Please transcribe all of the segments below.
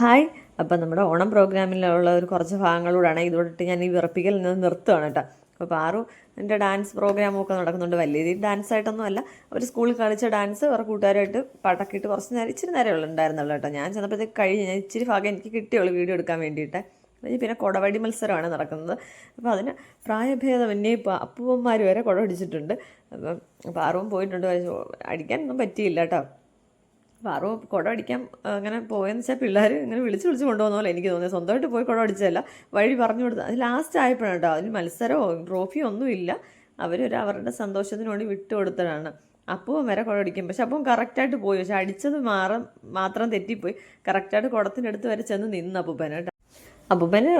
Hi. അപ്പം നമ്മുടെ ഓണം പ്രോഗ്രാമിലുള്ള ഒരു കുറച്ച് ഭാഗങ്ങളോടാണ്. ഇതോടിട്ട് ഞാൻ ഈ വിറപ്പിക്കൽ നിന്ന് നിർത്തുകയാണ് കേട്ടോ. അപ്പോൾ പാറു എന്റെ ഡാൻസ് പ്രോഗ്രാമൊക്കെ നടക്കുന്നുണ്ട്. വലിയ രീതിയിൽ ഡാൻസ് ആയിട്ടൊന്നും അല്ല. അവർ സ്കൂളിൽ കളിച്ച ഡാൻസ് അവരുടെ കൂട്ടുകാരായിട്ട് പടക്കിയിട്ട് കുറച്ച് നേരം ഇച്ചിരി നേരം ഉണ്ടായിരുന്നുള്ളൂ കേട്ടോ. ഞാൻ ചെന്നപ്പോഴത്തേക്ക് കഴിഞ്ഞ്. ഞാൻ ഇച്ചിരി ഭാഗം എനിക്ക് കിട്ടിയുള്ളൂ വീഡിയോ എടുക്കാൻ വേണ്ടിയിട്ട്. പിന്നെ കുടവടി മത്സരമാണ് നടക്കുന്നത്. അപ്പോൾ അതിന് പ്രായഭേദമന്യേ ഇപ്പോൾ അപ്പൂവന്മാർ വരെ കുട പിടിച്ചിട്ടുണ്ട് അപ്പം പാറവും പോയിട്ടുണ്ട്. അടിക്കാനൊന്നും പറ്റിയില്ല കേട്ടോ. പാറു കുട അടിക്കാൻ അങ്ങനെ പോയെന്ന് വെച്ചാൽ പിള്ളേർ ഇങ്ങനെ വിളിച്ച് വിളിച്ച് കൊണ്ടുപോകുന്ന പോലെ എനിക്ക് തോന്നിയത്. സ്വന്തമായിട്ട് പോയി കുട അടിച്ചതല്ല വഴി പറഞ്ഞു കൊടുത്തത്. അത് ലാസ്റ്റ് ആയപ്പോഴാണ് കേട്ടോ അതിന് മത്സരമോ ട്രോഫിയോ ഒന്നുമില്ല അവരൊരു അവരുടെ സന്തോഷത്തിന് വേണ്ടി വിട്ടു കൊടുത്തതാണ്. അപ്പവും വരെ കുട അടിക്കും. പക്ഷെ അപ്പം കറക്റ്റായിട്ട് പോയി. പക്ഷെ അടിച്ചത് മാറ മാത്രം തെറ്റിപ്പോയി. കറക്റ്റായിട്ട് കുടത്തിന്റെ അടുത്ത് വരെ ചെന്ന് നിന്ന് അപ്പൂപ്പന കേട്ടോ അപ്പൂപ്പന്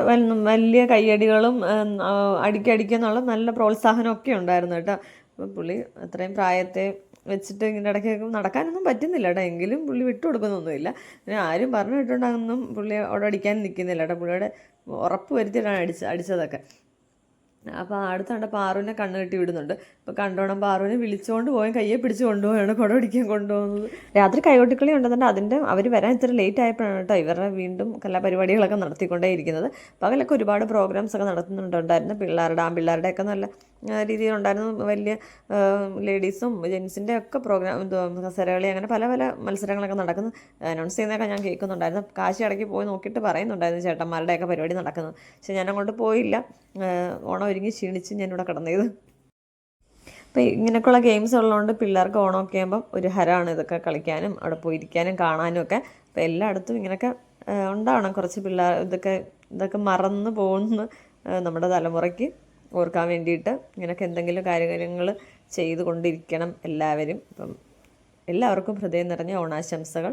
വലിയ കയ്യടികളും അടിക്കടിക്കെന്നുള്ള നല്ല പ്രോത്സാഹനമൊക്കെ ഉണ്ടായിരുന്നു കേട്ടോ അപ്പം പുള്ളി അത്രയും പ്രായത്തെ വെച്ചിട്ട് ഇങ്ങനെ ഇടയ്ക്കൊക്കെ നടക്കാനൊന്നും പറ്റുന്നില്ല കേട്ടോ എങ്കിലും പുള്ളി വിട്ടു കൊടുക്കുന്നൊന്നുമില്ല. പിന്നെ ആരും പറഞ്ഞു വിട്ടുണ്ടാകുന്നൊന്നും പുള്ളി അവിടെ അടിക്കാൻ നിൽക്കുന്നില്ല കേട്ടോ പുള്ളിയുടെ ഉറപ്പ് വരുത്തിയിട്ടാണ് അടിച്ച അടിച്ചതൊക്കെ. അപ്പോൾ അടുത്ത് കണ്ട പാറുവിനെ കണ്ണ് കെട്ടി വിടുന്നുണ്ട്. അപ്പോൾ കണ്ടോണം പാറുവിനെ വിളിച്ചുകൊണ്ട് പോയി കയ്യെ പിടിച്ച് കൊണ്ടുപോയാണ് കുട പിടിക്കാൻ കൊണ്ടുപോകുന്നത്. രാത്രി കൈകൊട്ടിക്കളി ഉണ്ടെന്നുണ്ട് അതിന്റെ അവർ വരാൻ ഇത്ര ലേറ്റ് ആയപ്പോഴാണ് കേട്ടോ ഇവരുടെ വീണ്ടും കലാപരിപാടികളൊക്കെ പരിപാടികളൊക്കെ നടത്തിക്കൊണ്ടേയിരിക്കുന്നത്. പകലൊക്കെ ഒരുപാട് പ്രോഗ്രാംസ് ഒക്കെ നടത്തുന്നുണ്ടായിരുന്നു പിള്ളേരുടെ ആ പിള്ളേരുടെയൊക്കെ നല്ല രീതിയിലുണ്ടായിരുന്നു. വലിയ ലേഡീസും ജെൻസിന്റെ ഒക്കെ പ്രോഗ്രാം കസരകളി അങ്ങനെ പല പല മത്സരങ്ങളൊക്കെ നടക്കുന്നു. അനൗൺസ് ചെയ്യുന്നതൊക്കെ ഞാൻ കേൾക്കുന്നുണ്ടായിരുന്നു. കാശി ഇടയ്ക്ക് പോയി നോക്കിയിട്ട് പറയുന്നുണ്ടായിരുന്നു ചേട്ടന്മാരുടെയൊക്കെ പരിപാടി നടക്കുന്നത്. പക്ഷെ ഞാൻ അങ്ങോട്ട് പോയില്ല ഓണം ഒരുങ്ങി ക്ഷീണിച്ച് ഞാനിവിടെ കിടന്നത് അപ്പോൾ ഇങ്ങനെയൊക്കെയുള്ള ഗെയിംസ് ഉള്ളതുകൊണ്ട് പിള്ളേർക്ക് ഓണമൊക്കെ ആകുമ്പം ഒരു ഹരമാണ് ഇതൊക്കെ കളിക്കാനും അവിടെ പോയിരിക്കാനും കാണാനും ഒക്കെ. അപ്പോൾ എല്ലായിടത്തും ഇങ്ങനെയൊക്കെ ഉണ്ടാവണം. കുറച്ച് പിള്ളേർ ഇതൊക്കെ ഇതൊക്കെ മറന്നു പോകുന്ന നമ്മുടെ തലമുറയ്ക്ക്. ഓർക്കാൻ വേണ്ടിയിട്ട് ഇങ്ങനെയൊക്കെ എന്തെങ്കിലും കാര്യങ്ങൾ ചെയ്തുകൊണ്ടിരിക്കണം എല്ലാവരും. അപ്പം എല്ലാവർക്കും ഹൃദയം നിറഞ്ഞ ഓണാശംസകൾ.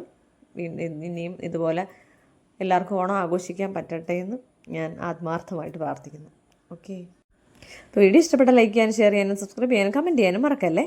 ഇനിയും ഇതുപോലെ എല്ലാവർക്കും ഓണം ആഘോഷിക്കാൻ പറ്റട്ടെ എന്ന് ഞാൻ ആത്മാർത്ഥമായിട്ട് പ്രാർത്ഥിക്കുന്നു. ഓക്കെ. അപ്പോൾ വീഡിയോ ഇഷ്ടപ്പെട്ട ലൈക്ക് ചെയ്യാനും ഷെയർ ചെയ്യാനും സബ്സ്ക്രൈബ് ചെയ്യാനും കമന്റ് ചെയ്യാനും മറക്കല്ലേ?